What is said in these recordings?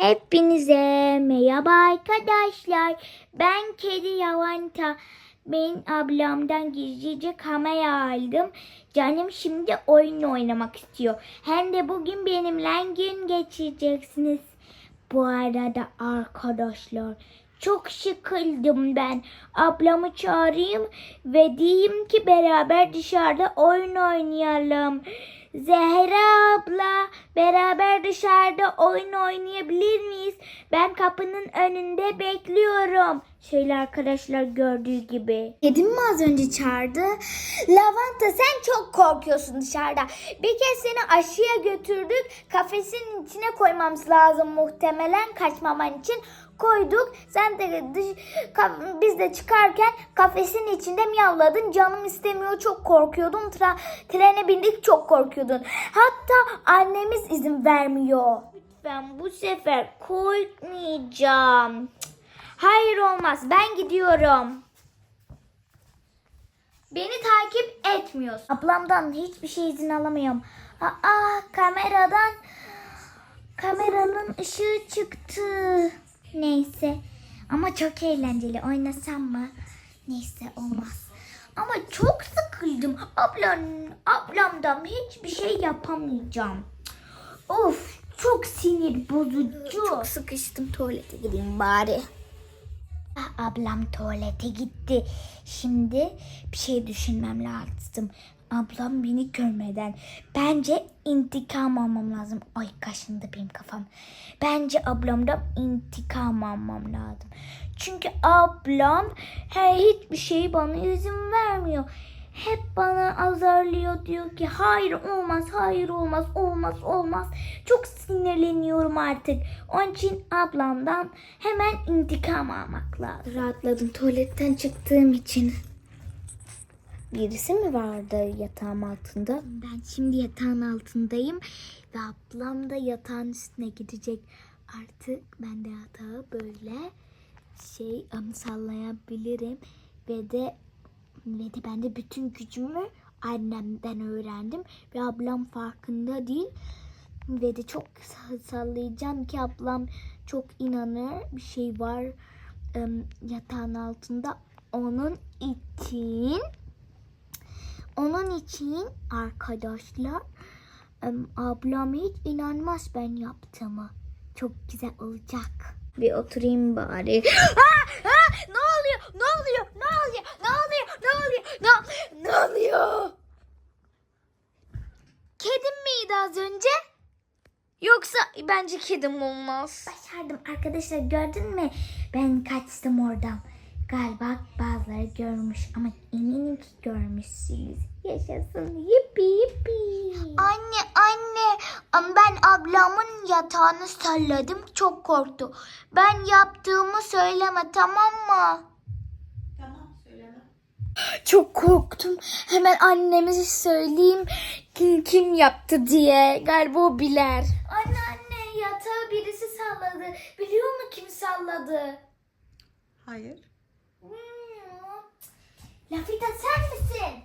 Hepinize merhaba arkadaşlar. Ben Kedi Yavanta. Ben ablamdan gizlice kamera aldım. Canım şimdi oyun oynamak istiyor. Hem de bugün benimle gün geçireceksiniz. Bu arada arkadaşlar çok sıkıldım ben. Ablamı çağırayım ve diyeyim ki beraber dışarıda oyun oynayalım. Zehra abla beraber dışarıda oyun oynayabilir miyiz? Ben kapının önünde bekliyorum. Şöyle arkadaşlar gördüğü gibi. Kedim mi az önce çağırdı? Lavanta sen çok korkuyorsun dışarıda. Bir kez seni aşıya götürdük. Kafesin içine koymamız lazım muhtemelen kaçmaman için koyduk. Sen de dış, ka- biz de çıkarken kafesin içinde miyavladın. Canım istemiyor çok korkuyordum. Tra- trene bindik çok korkuyordun. Hatta annemiz izin vermiyor. Lütfen bu sefer korkmayacağım. Hayır olmaz. Ben gidiyorum. Beni takip etmiyorsun. Ablamdan hiçbir şey izin alamıyorum. Aa kameradan kameranın ışığı çıktı. Neyse. Ama çok eğlenceli. Oynasam mı? Neyse olmaz. Ama çok sıkıldım. Ablam, ablamdan hiçbir şey yapamayacağım. Of çok sinir bozucu. Çok sıkıştım tuvalete gideyim bari. Ah, Ablam tuvalete gitti. Şimdi bir şey düşünmem lazım. Ablam beni görmeden. Bence intikam almam lazım. Ay kaşındı benim kafam. Bence ablamdan intikam almam lazım. Çünkü ablam her hiçbir şey bana izin vermiyor. Hep bana azarlıyor diyor ki hayır olmaz hayır olmaz olmaz olmaz. Çok sinirleniyorum artık. Onun için ablamdan hemen intikam almak lazım. Rahatladım tuvaletten çıktığım için. Birisi mi vardı yatağım altında? Ben şimdi yatağın altındayım ve ablam da yatağın üstüne gidecek. Artık ben de yatağı böyle şey sallayabilirim ve de ve de ben de bütün gücümü annemden öğrendim ve ablam farkında değil ve de çok sallayacağım ki ablam çok inanır bir şey var yatağın altında onun için onun için arkadaşlar ablam hiç inanmaz ben yaptığımı. Çok güzel olacak. Bir oturayım bari. Aa, aa, ne oluyor? Ne oluyor? Ne oluyor? Ne oluyor? Ne oluyor? Ne, ne oluyor? Kedim miydi az önce? Yoksa bence kedim olmaz. Başardım. Arkadaşlar gördün mü? Ben kaçtım oradan. Galiba bazıları görmüş ama eminim ki görmüşsünüz. Yaşasın yippi yippi. Anne anne ben ablamın yatağını salladım çok korktu. Ben yaptığımı söyleme tamam mı? Tamam söyleme. Çok korktum. Hemen anneme söyleyeyim kim, kim yaptı diye. Galiba o biler. Anne anne yatağı birisi salladı. Biliyor mu kim salladı? Hayır. Bilmiyorum. Lafita sen misin?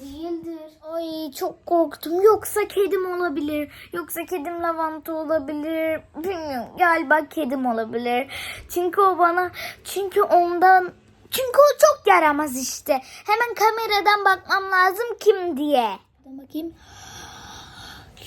Değildir. Ay çok korktum. Yoksa kedim olabilir. Yoksa kedim lavanta olabilir. Bilmiyorum. Galiba kedim olabilir. Çünkü o bana çünkü ondan çünkü o çok yaramaz işte. Hemen kameradan bakmam lazım kim diye. Bakayım.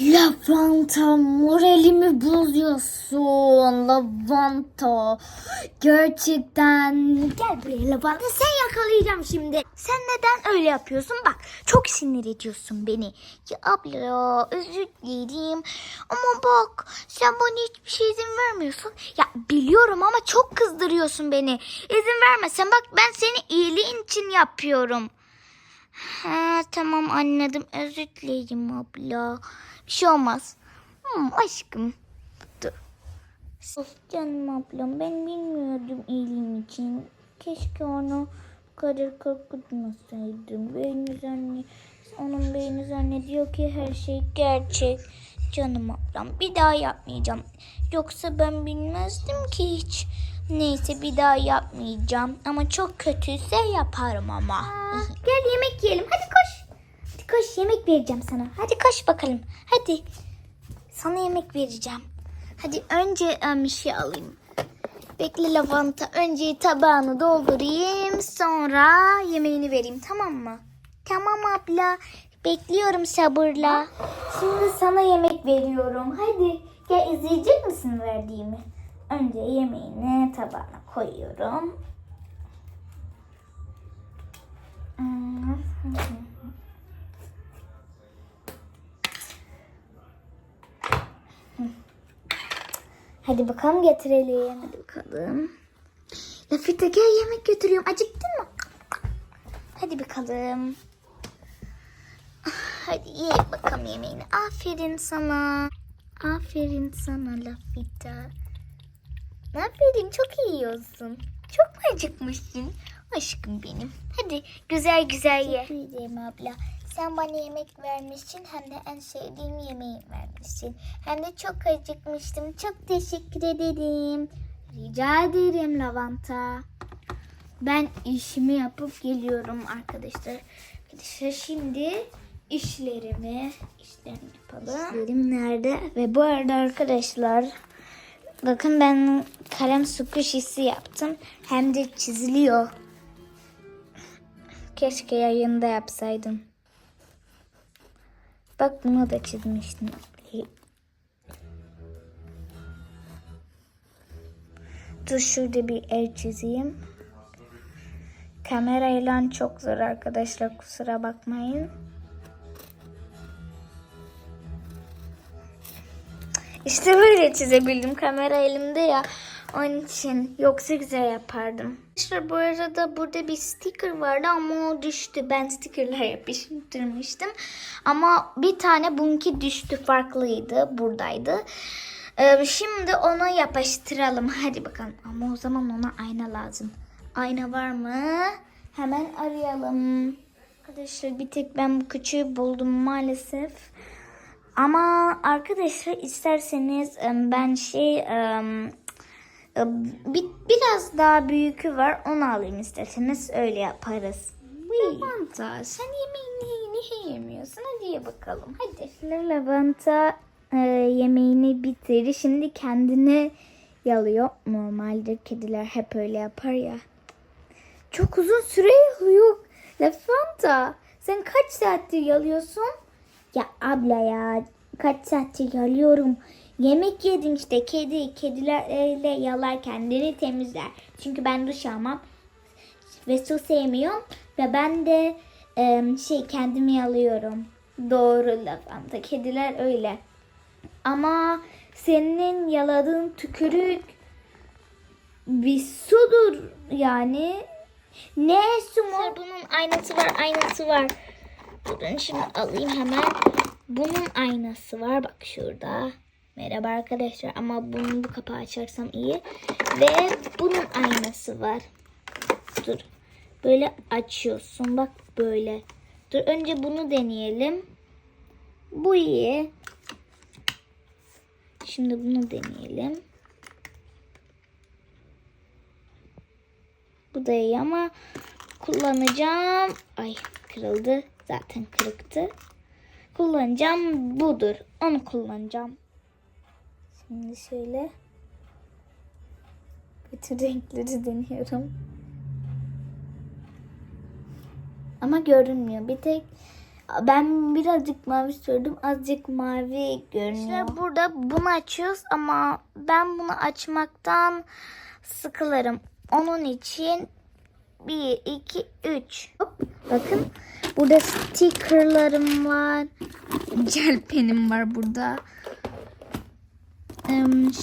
Lavanta moralimi bozuyorsun Lavanta. Gerçekten. Gel buraya Lavanta sen yakalayacağım şimdi. Sen neden öyle yapıyorsun? Bak çok sinir ediyorsun beni. Ya abla özür dilerim. Ama bak sen bana hiçbir şey izin vermiyorsun. Ya biliyorum ama çok kızdırıyorsun beni. İzin vermesen bak ben seni iyiliğin için yapıyorum. Ha, tamam anladım. Özür dilerim abla. Bir şey olmaz. Hmm, aşkım. Dur. Of canım ablam ben bilmiyordum iyiliğim için. Keşke onu bu kadar korkutmasaydım. Beyni zanne, onun beyni zannediyor ki her şey gerçek. Canım ablam bir daha yapmayacağım. Yoksa ben bilmezdim ki hiç. Neyse bir daha yapmayacağım. Ama çok kötüyse yaparım ama. gel yemek yiyelim. Hadi koş. Koş yemek vereceğim sana. Hadi koş bakalım. Hadi. Sana yemek vereceğim. Hadi önce bir şey alayım. Bekle lavanta. Önce tabağını doldurayım. Sonra yemeğini vereyim tamam mı? Tamam abla. Bekliyorum sabırla. Şimdi sana yemek veriyorum. Hadi gel izleyecek misin verdiğimi? Önce yemeğini tabağına koyuyorum. Hadi bakalım getirelim. Hadi bakalım. Lafita gel yemek götürüyorum. Acıktın mı? Hadi bakalım. Hadi ye bakalım yemeğini. Aferin sana. Aferin sana Lafita. Aferin çok iyi yiyorsun. Çok mu acıkmışsın? Aşkım benim. Hadi güzel güzel ye. Teşekkür ederim abla. Sen bana yemek vermişsin hem de en sevdiğim yemeği vermişsin. Hem de çok acıkmıştım. Çok teşekkür ederim. Rica ederim Lavanta. Ben işimi yapıp geliyorum arkadaşlar. Arkadaşlar şimdi işlerimi işlerimi yapalım. İşlerim nerede? Ve bu arada arkadaşlar bakın ben kalem squishy'si yaptım. Hem de çiziliyor. Keşke yayında yapsaydım. Bak bunu da çizmiştim. Dur şurada bir el çizeyim. Kamerayla çok zor arkadaşlar kusura bakmayın. İşte böyle çizebildim. Kamera elimde ya. Onun için yoksa güzel yapardım. Arkadaşlar bu arada burada bir sticker vardı ama o düştü. Ben stickerlar yapıştırmıştım. Ama bir tane bununki düştü. Farklıydı. Buradaydı. Ee, şimdi onu yapıştıralım. Hadi bakalım. Ama o zaman ona ayna lazım. Ayna var mı? Hemen arayalım. Arkadaşlar bir tek ben bu küçüğü buldum maalesef. Ama arkadaşlar isterseniz em, ben şey e, bir, biraz daha büyükü var onu alayım isterseniz öyle yaparız. Lavanta sen yemeğini niye yemiyorsun? Hadi ye bakalım hadi. Lavanta e, yemeğini bitirdi. Şimdi kendini yalıyor. Normalde kediler hep öyle yapar ya. Çok uzun süre yalıyor. Lavanta sen kaç saattir yalıyorsun? Ya abla ya kaç saattir yalıyorum. Yemek yedim işte kedi. Kediler öyle yalar kendini temizler. Çünkü ben duş almam ve su sevmiyorum. Ve ben de em, şey kendimi yalıyorum. Doğru lavanta. Kediler öyle. Ama senin yaladığın tükürük bir sudur yani. Ne su mu? Bunun aynası var, aynası var. Durun şimdi alayım hemen. Bunun aynası var bak şurada. Merhaba arkadaşlar ama bunun bu kapağı açarsam iyi. Ve bunun aynası var. Dur. Böyle açıyorsun bak böyle. Dur önce bunu deneyelim. Bu iyi. Şimdi bunu deneyelim. Bu da iyi ama kullanacağım. Ay kırıldı. Zaten kırıktı. Kullanacağım budur. Onu kullanacağım. Şimdi şöyle bütün renkleri deniyorum. Ama görünmüyor. Bir tek ben birazcık mavi sürdüm. Azıcık mavi görünüyor. İşte burada bunu açıyoruz ama ben bunu açmaktan sıkılırım. Onun için 1, 2, 3. Hop, bakın burada stickerlarım var. Gel penim var burada.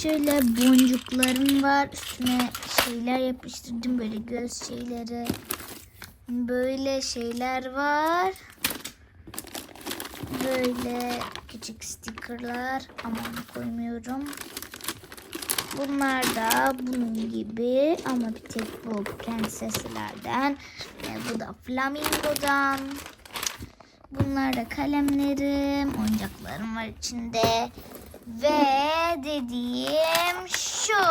Şöyle boncuklarım var. Üstüne şeyler yapıştırdım böyle göz şeyleri. Böyle şeyler var. Böyle küçük stickerlar ama onu koymuyorum. Bunlar da bunun gibi ama bir tek bu prenseslerden. Ve bu da flamingodan. Bunlar da kalemlerim, oyuncaklarım var içinde. Ve dediğim şu.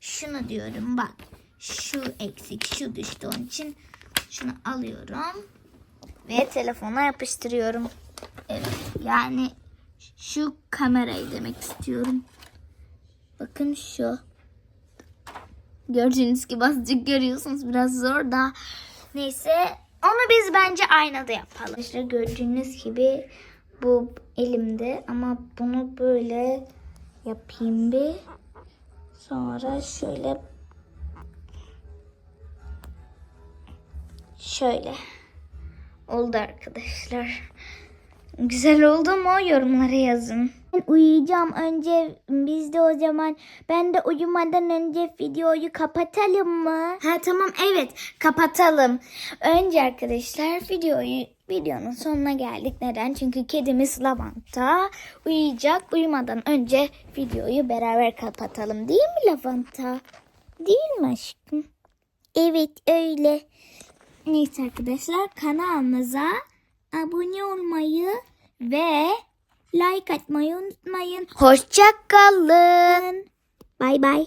Şunu diyorum bak. Şu eksik, şu düştü onun için. Şunu alıyorum. Ve telefona yapıştırıyorum. Evet yani şu kamerayı demek istiyorum. Bakın şu. Gördüğünüz gibi azıcık görüyorsunuz biraz zor da. Neyse onu biz bence aynada yapalım. İşte gördüğünüz gibi bu elimde ama bunu böyle yapayım bir. Sonra şöyle şöyle oldu arkadaşlar. Güzel oldu mu yorumlara yazın. Ben uyuyacağım önce biz de o zaman ben de uyumadan önce videoyu kapatalım mı? Ha tamam evet kapatalım. Önce arkadaşlar videoyu videonun sonuna geldik. Neden? Çünkü kedimiz Lavanta uyuyacak. Uyumadan önce videoyu beraber kapatalım. Değil mi Lavanta? Değil mi aşkım? Evet öyle. Neyse arkadaşlar kanalımıza abone olmayı ve like atmayı unutmayın. Hoşça kalın. Bay bay.